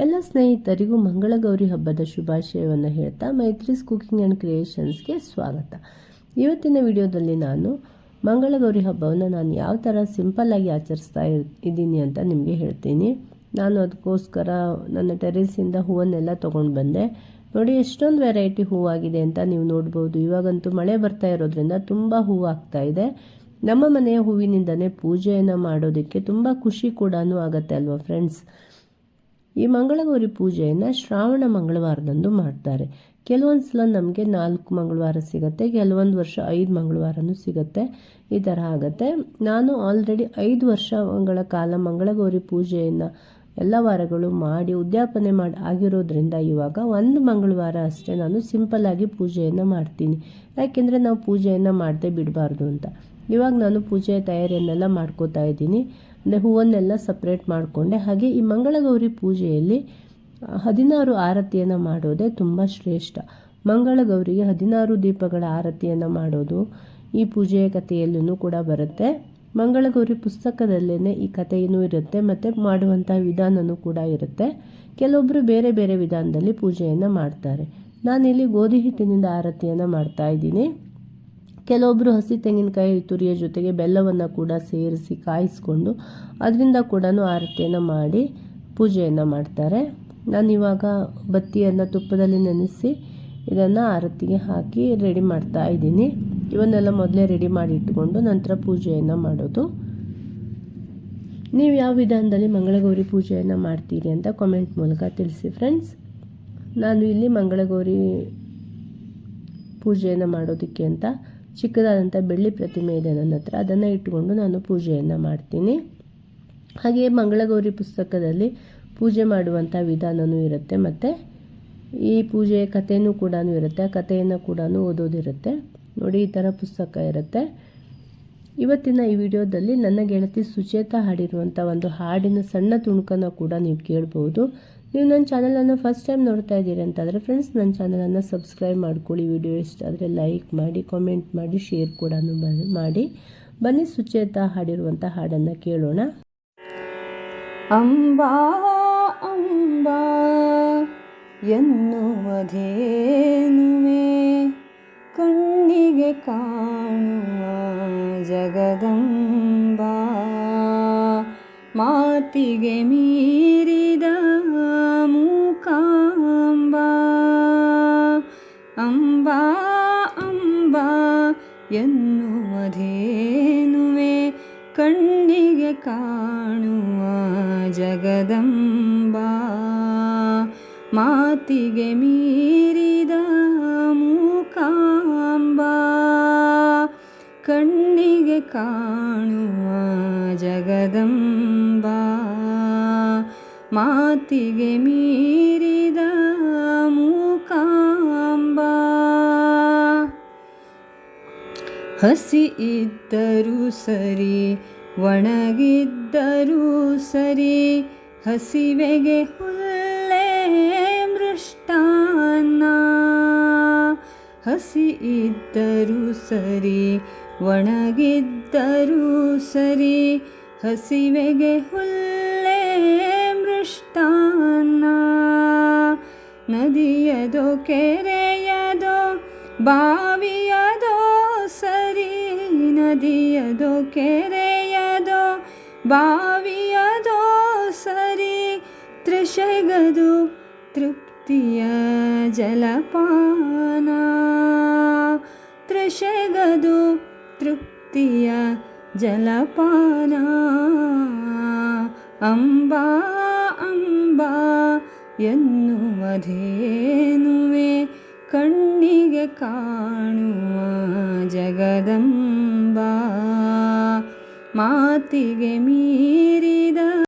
ಎಲ್ಲ ಸ್ನೇಹಿತರಿಗೂ ಮಂಗಳಗೌರಿ ಹಬ್ಬದ ಶುಭಾಶಯವನ್ನು ಹೇಳ್ತಾ ಮೈತ್ರೀಸ್ ಕುಕಿಂಗ್ ಆ್ಯಂಡ್ ಕ್ರಿಯೇಷನ್ಸ್ಗೆ ಸ್ವಾಗತ. ಇವತ್ತಿನ ವಿಡಿಯೋದಲ್ಲಿ ನಾನು ಮಂಗಳಗೌರಿ ಹಬ್ಬವನ್ನು ನಾನು ಯಾವ ಥರ ಸಿಂಪಲ್ಲಾಗಿ ಆಚರಿಸ್ತಾ ಇದ್ದೀನಿ ಅಂತ ನಿಮಗೆ ಹೇಳ್ತೀನಿ. ನಾನು ಅದಕ್ಕೋಸ್ಕರ ನನ್ನ ಟೆರೇಸಿಂದ ಹೂವನ್ನೆಲ್ಲ ತೊಗೊಂಡು ಬಂದೆ. ನೋಡಿ, ಎಷ್ಟೊಂದು ವೆರೈಟಿ ಹೂವಾಗಿದೆ ಅಂತ ನೀವು ನೋಡ್ಬೋದು. ಇವಾಗಂತೂ ಮಳೆ ಬರ್ತಾ ಇರೋದ್ರಿಂದ ತುಂಬ ಹೂವು ಆಗ್ತಾ ಇದೆ. ನಮ್ಮ ಮನೆಯ ಹೂವಿನಿಂದನೇ ಪೂಜೆಯನ್ನು ಮಾಡೋದಕ್ಕೆ ತುಂಬ ಖುಷಿ ಕೂಡ ಆಗುತ್ತೆ ಅಲ್ವಾ, ಫ್ರೆಂಡ್ಸ್? ಈ ಮಂಗಳಗೌರಿ ಪೂಜೆಯನ್ನು ಶ್ರಾವಣ ಮಂಗಳವಾರದಂದು ಮಾಡ್ತಾರೆ. ಕೆಲವೊಂದು ಸಲ ನಮಗೆ ನಾಲ್ಕು ಮಂಗಳವಾರ ಸಿಗುತ್ತೆ, ಕೆಲವೊಂದು ವರ್ಷ ಐದು ಮಂಗಳವಾರನೂ ಸಿಗುತ್ತೆ. ಈ ಥರ ಆಗುತ್ತೆ. ನಾನು ಆಲ್ರೆಡಿ ಐದು ವರ್ಷಗಳ ಕಾಲ ಮಂಗಳಗೌರಿ ಪೂಜೆಯನ್ನು ಎಲ್ಲ ವಾರಗಳು ಮಾಡಿ, ಉದ್ಯಾಪನೆ ಮಾಡಿ ಆಗಿರೋದ್ರಿಂದ ಇವಾಗ ಒಂದು ಮಂಗಳವಾರ ಅಷ್ಟೇ ನಾನು ಸಿಂಪಲ್ಲಾಗಿ ಪೂಜೆಯನ್ನು ಮಾಡ್ತೀನಿ. ಯಾಕೆಂದರೆ ನಾವು ಪೂಜೆಯನ್ನು ಮಾಡದೆ ಬಿಡಬಾರ್ದು ಅಂತ. ಇವಾಗ ನಾನು ಪೂಜೆಯ ತಯಾರಿಯನ್ನೆಲ್ಲ ಮಾಡ್ಕೋತಾ ಇದ್ದೀನಿ. ಅಂದರೆ ಹೂವನ್ನೆಲ್ಲ ಸಪ್ರೇಟ್ ಮಾಡಿಕೊಂಡೆ. ಹಾಗೆ ಈ ಮಂಗಳಗೌರಿ ಪೂಜೆಯಲ್ಲಿ ಹದಿನಾರು ಆರತಿಯನ್ನು ಮಾಡೋದೇ ತುಂಬ ಶ್ರೇಷ್ಠ. ಮಂಗಳಗೌರಿಗೆ ಹದಿನಾರು ದೀಪಗಳ ಆರತಿಯನ್ನು ಮಾಡೋದು ಈ ಪೂಜೆಯ ಕಥೆಯಲ್ಲೂ ಕೂಡ ಬರುತ್ತೆ. ಮಂಗಳಗೌರಿ ಪುಸ್ತಕದಲ್ಲೇ ಈ ಕಥೆಯೂ ಇರುತ್ತೆ, ಮತ್ತು ಮಾಡುವಂಥ ವಿಧಾನವೂ ಕೂಡ ಇರುತ್ತೆ. ಕೆಲವೊಬ್ಬರು ಬೇರೆ ಬೇರೆ ವಿಧಾನದಲ್ಲಿ ಪೂಜೆಯನ್ನು ಮಾಡ್ತಾರೆ. ನಾನಿಲ್ಲಿ ಗೋಧಿ ಹಿಟ್ಟಿನಿಂದ ಆರತಿಯನ್ನು ಮಾಡ್ತಾ ಇದ್ದೀನಿ. ಕೆಲವೊಬ್ಬರು ಹಸಿ ತೆಂಗಿನಕಾಯಿ ತುರಿಯ ಜೊತೆಗೆ ಬೆಲ್ಲವನ್ನು ಕೂಡ ಸೇರಿಸಿ ಕಾಯಿಸ್ಕೊಂಡು ಅದರಿಂದ ಕೂಡ ಆರತಿಯನ್ನು ಮಾಡಿ ಪೂಜೆಯನ್ನು ಮಾಡ್ತಾರೆ. ನಾನಿವಾಗ ಬತ್ತಿಯನ್ನು ತುಪ್ಪದಲ್ಲಿ ನೆನೆಸಿ ಇದನ್ನು ಆರತಿಗೆ ಹಾಕಿ ರೆಡಿ ಮಾಡ್ತಾ ಇದ್ದೀನಿ. ಇವನ್ನೆಲ್ಲ ಮೊದಲೇ ರೆಡಿ ಮಾಡಿ ಇಟ್ಕೊಂಡು ನಂತರ ಪೂಜೆಯನ್ನು ಮಾಡೋದು. ನೀವು ಯಾವ ವಿಧಾನದಲ್ಲಿ ಮಂಗಳಗೌರಿ ಪೂಜೆಯನ್ನು ಮಾಡ್ತೀರಿ ಅಂತ ಕಾಮೆಂಟ್ ಮೂಲಕ ತಿಳಿಸಿ ಫ್ರೆಂಡ್ಸ್ ನಾನು ಇಲ್ಲಿ ಮಂಗಳಗೌರಿ ಪೂಜೆಯನ್ನು ಮಾಡೋದಕ್ಕೆ ಅಂತ ಚಿಕ್ಕದಾದಂಥ ಬೆಳ್ಳಿ ಪ್ರತಿಮೆ ಇದೆ ನನ್ನ ಹತ್ರ. ಅದನ್ನು ಇಟ್ಟುಕೊಂಡು ನಾನು ಪೂಜೆಯನ್ನು ಮಾಡ್ತೀನಿ. ಹಾಗೆಯೇ ಮಂಗಳಗೌರಿ ಪುಸ್ತಕದಲ್ಲಿ ಪೂಜೆ ಮಾಡುವಂಥ ವಿಧಾನವೂ ಇರುತ್ತೆ. ಮತ್ತು ಈ ಪೂಜೆಯ ಕಥೆಯೂ ಕೂಡ ಇರುತ್ತೆ. ಆ ಕಥೆಯನ್ನು ಕೂಡ ಓದೋದಿರುತ್ತೆ. ನೋಡಿ, ಈ ಥರ ಪುಸ್ತಕ ಇರುತ್ತೆ. ಇವತ್ತಿನ ಈ ವಿಡಿಯೋದಲ್ಲಿ ನನ್ನ ಗೆಳತಿ ಸುಚೇತ ಹಾಡಿರುವಂಥ ಒಂದು ಹಾಡಿನ ಸಣ್ಣ ತುಣುಕನ್ನು ಕೂಡ ನೀವು ಕೇಳ್ಬೋದು. ನೀವು ನನ್ನ ಚಾನಲನ್ನು ಫಸ್ಟ್ ಟೈಮ್ ನೋಡ್ತಾ ಇದ್ದೀರಿ ಅಂತಂದರೆ ಫ್ರೆಂಡ್ಸ್ ನನ್ನ ಚಾನಲನ್ನು ಸಬ್ಸ್ಕ್ರೈಬ್ ಮಾಡ್ಕೊಳ್ಳಿ. ವಿಡಿಯೋ ಇಷ್ಟ ಆದರೆ ಲೈಕ್ ಮಾಡಿ ಕಾಮೆಂಟ್ ಮಾಡಿ ಶೇರ್ ಕೂಡ ಮಾಡಿ. ಬನ್ನಿ ಸುಚೇತ ಹಾಡಿರುವಂಥ ಹಾಡನ್ನು ಕೇಳೋಣ. ಅಂಬಾ ಅಂಬಾ, ಎನ್ನುವುದೇನುವೆ? ಕಣ್ಣಿಗೆ ಕಾಣುವ ಜಗದಂಬಾ, ಮಾತಿಗೆ ಮೀರಿದ ಎನ್ನುವುದೇನುವೆ? ಕಣ್ಣಿಗೆ ಕಾಣುವ ಜಗದಂಬಾ. ಮಾತಿಗೆ ಮೀರಿದ ಮೂಕಾಂಬಾ. ಕಣ್ಣಿಗೆ ಕಾಣುವ ಜಗದಂಬಾ. ಮಾತಿಗೆ ಮೀರಿದ ಹಸಿ ಇದ್ದರೂ ಸರಿ, ಒಣಗಿದ್ದರೂ ಸರಿ, ಹಸಿವೆಗೆ ಹುಲ್ಲೇ ಮೃಷ್ಟಾನ್ನ. ಹಸಿ ಇದ್ದರೂ ಸರಿ, ಒಣಗಿದ್ದರೂ ಸರಿ, ಹಸಿವೆಗೆ ಹುಲ್ಲೇ ಮೃಷ್ಟಾನ್ನ. ನದಿಯದೋ ಕೆರೆಯದೋ ಬಾ ನದಿಯದೋ ಕೆರೆಯದೋ ಬಾವಿಯದೋ ಸರಿ ತ್ರಿಷಗದು ತೃಪ್ತಿಯ ಜಲಪಾನ ತ್ರಿಷಗದು ತೃಪ್ತಿಯ ಜಲಪಾನ ಅಂಬಾ ಅಂಬಾ ಎನ್ನುವುದೇನುವೆ ಕಣ್ಣಿಗೆ ಕಾಣುವ ಜಗದಂಬಾ ಮಾತಿಗೆ ಮೀರಿದ